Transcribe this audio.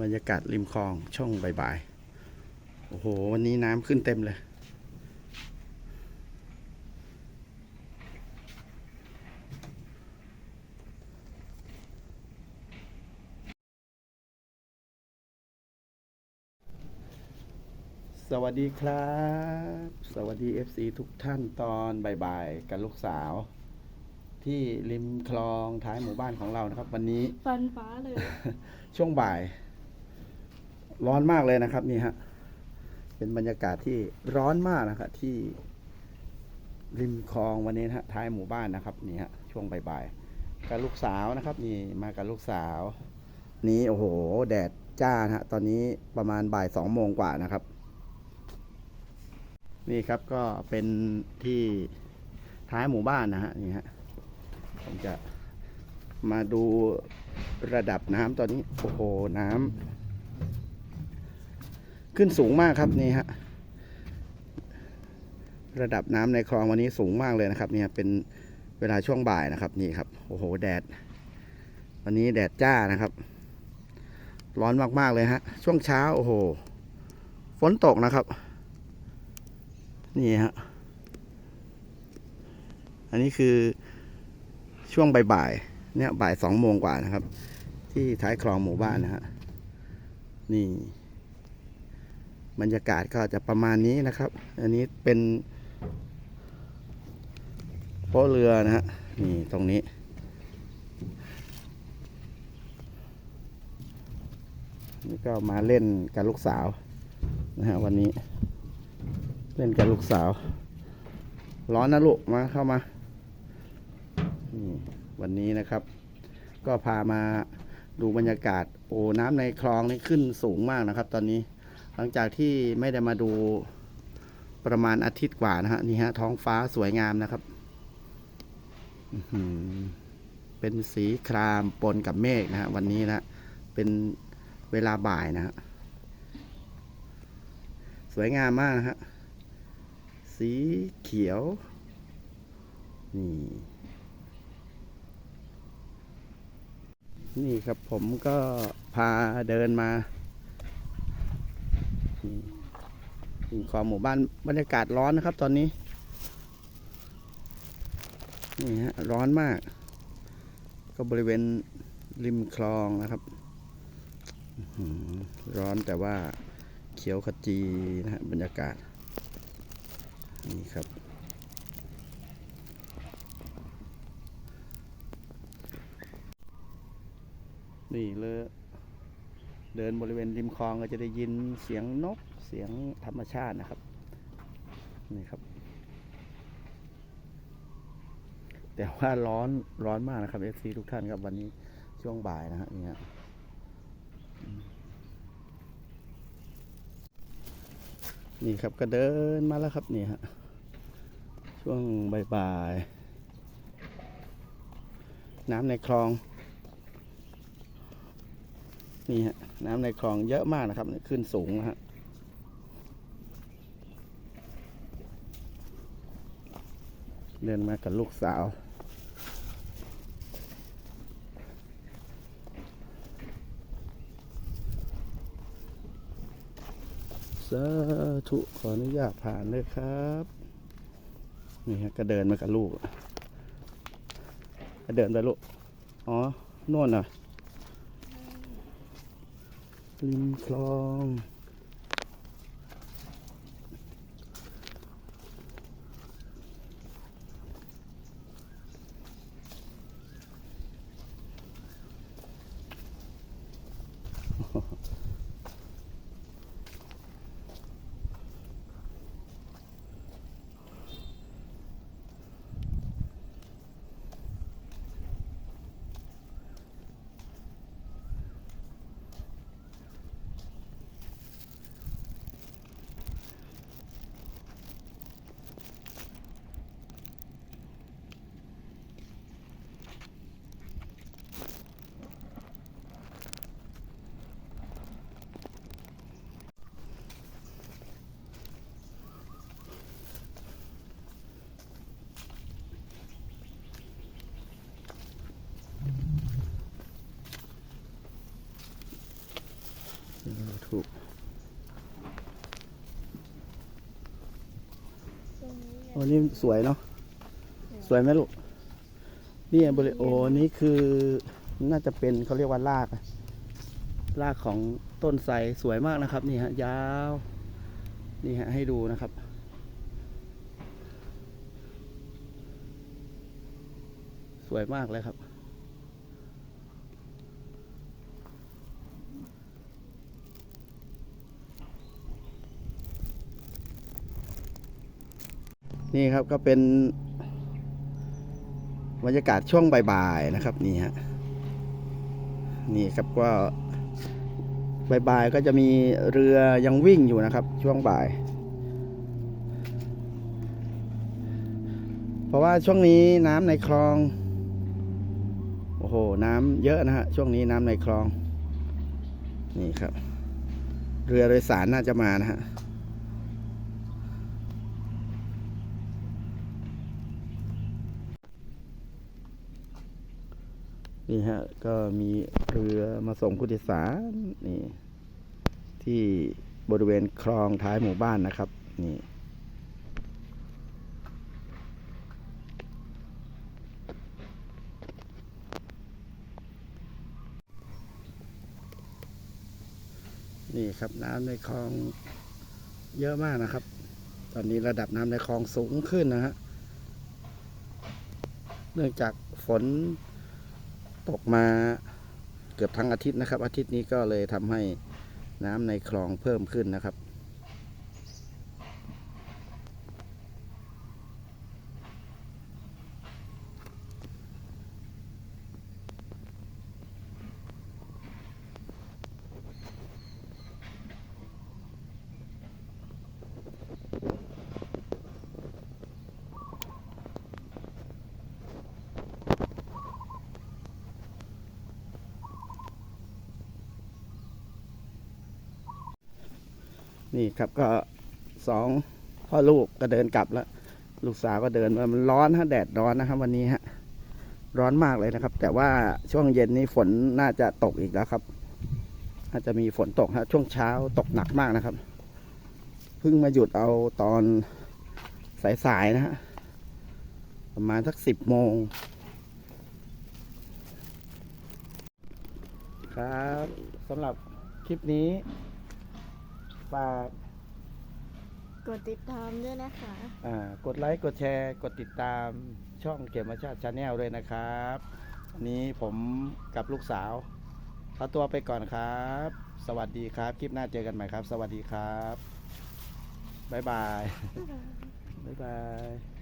บรรยากาศริมคลองช่องบ่ายๆ โอ้โห วันนี้น้ำขึ้นเต็มเลย สวัสดีครับ สวัสดี FC ทุกท่านตอนบ่ายๆ กับลูกสาว ที่ริมคลองท้ายหมู่บ้านของเรานะครับ วันนี้ ฟันฟ้าเลย ช่วงบ่าย ร้อนมากเลยนะครับนี่ฮะเป็นบรรยากาศที่ร้อนมากนะครับที่ริมคลองวันนี้นะฮะท้ายหมู่บ้านนะครับนี่ฮะช่วงบ่ายๆกับลูกสาวนะครับ นี่มากับลูกสาว นี้โอ้โห แดดจ้านะฮะตอนนี้ประมาณบ่ายสองโมงกว่านะครับ นี่ครับก็เป็นที่ท้ายหมู่บ้านนะฮะนี่ฮะผมจะมาดูระดับน้ำตอนนี้ โอ้โห น้ำ ขึ้นสูงมากครับนี่ฮะระดับน้ำในคลองวันนี้สูงมากเลยนะครับเนี่ยเป็นเวลาช่วงบ่ายนะครับนี่ครับโอ้โหแดด วันนี้แดดจ้านะครับ ร้อนมากๆเลยฮะช่วงเช้าโอ้โหฝนตกนะครับ นี่ฮะอันนี้คือช่วงบ่ายๆเนี่ยบ่ายสองโมงกว่านะครับ ที่ท้ายคลองหมู่บ้านนะฮะนี่ บรรยากาศก็จะประมาณนี้นะครับ อันนี้เป็นโป๊ะเรือนะฮะนี่ตรงนี้นี่ก็มาเล่นกับลูกสาวนะฮะวันนี้ เล่นกับลูกสาว ร้อนนะลูกมาเข้ามานี่วันนี้นะครับ ก็พามาดูบรรยากาศ โอ้น้ำในคลองนี่ขึ้นสูงมากนะครับ ตอนนี้ ลังจากที่ไม่ได้มาดูประมาณอาทิตย์กว่านะฮะนี่ฮะท้องฟ้าสวยงามนะครับเป็นสีครามปนกับเมฆนะฮะวันนี้นะเป็นเวลาบ่ายนะฮะสวยงามมากนะฮะสีเขียว นี่นี่ครับผมก็พาเดินมา นี่ถึงคลองหมู่บ้านบรรยากาศร้อนนะครับ ตอนนี้ นี่ฮะร้อนมาก ก็บริเวณริมคลองนะครับร้อนแต่ว่าเขียวขจีนะฮะบรรยากาศ นี่ครับ นี่เลย เดินบริเวณริมคลองก็จะได้ยินเสียงนกเสียงธรรมชาตินะครับนี่ครับ แต่ว่าร้อนร้อนมากนะครับเอฟซีทุกท่านครับวันนี้ช่วงบ่ายนะฮะนี่ฮะนี่ครับก็เดินมาแล้วครับนี่ฮะช่วงบ่ายๆน้ำในคลอง นี่ฮะน้ำในคลองเยอะมากนะครับขึ้นสูงนะฮะเดินมากับลูกสาว สาธุขออนุญาตผ่านเลยครับ นี่ฮะก็เดินมากับลูก เดินไปลูก อ๋อโน่นน่ะ ริมคลอง ถูกตรงนี้โอ้นี่สวยเนาะสวยไหมลูกนี่บริโอนี่คือน่าจะเป็นเขาเรียกว่ารากอะรากของต้นไทรสวยมากนะครับ นี่ฮะยาว นี่ฮะให้ดูนะครับสวยมากเลยครับ นี่ครับก็เป็นบรรยากาศช่วงบ่ายๆนะครับนี่ฮะนี่ครับก็บ่ายๆก็จะมีเรือยังวิ่งอยู่นะครับ ช่วงบ่าย เพราะว่าช่วงนี้น้ำในคลองโอ้โหน้ำเยอะนะฮะช่วงนี้น้ำในคลอง นี่ครับ เรือโดยสารน่าจะมานะฮะ นี่ฮะ ก็มีเรือมาส่งผู้โดยสารนี่ ที่บริเวณคลองท้ายหมู่บ้านนะครับ นี่นี่ครับน้ำในคลองเยอะมากนะครับ ตอนนี้ระดับน้ำในคลองสูงขึ้นนะฮะ เนื่องจากฝน ตกมาเกือบทั้งอาทิตย์นะครับ อาทิตย์นี้ก็เลยทำให้น้ำในคลองเพิ่มขึ้นนะครับ นี่ครับก็สองพ่อลูกก็เดินกลับแล้ว ลูกสาวก็เดินมามันร้อนฮะแดดร้อนนะครับ วันนี้ฮะร้อนมากเลยนะครับ แต่ว่าช่วงเย็นนี้ฝนน่าจะตกอีกแล้วครับน่าจะมีฝนตกฮะช่วงเช้าตกหนักมากนะครับเพิ่งมาหยุดเอาตอนสายๆนะฮะประมาณสักสิบโมงครับสำหรับคลิปนี้ ฝากกดติดตามด้วยนะคะ อ่ากดไลค์กดแชร์ กดติดตามช่องเก็บมาชาติชาแนลด้วยนะครับวันนี้ผมกับลูกสาวขอตัวไปก่อนครับ สวัสดีครับ คลิปหน้าเจอกันใหม่ครับ สวัสดีครับ บ๊ายบาย บ๊ายบาย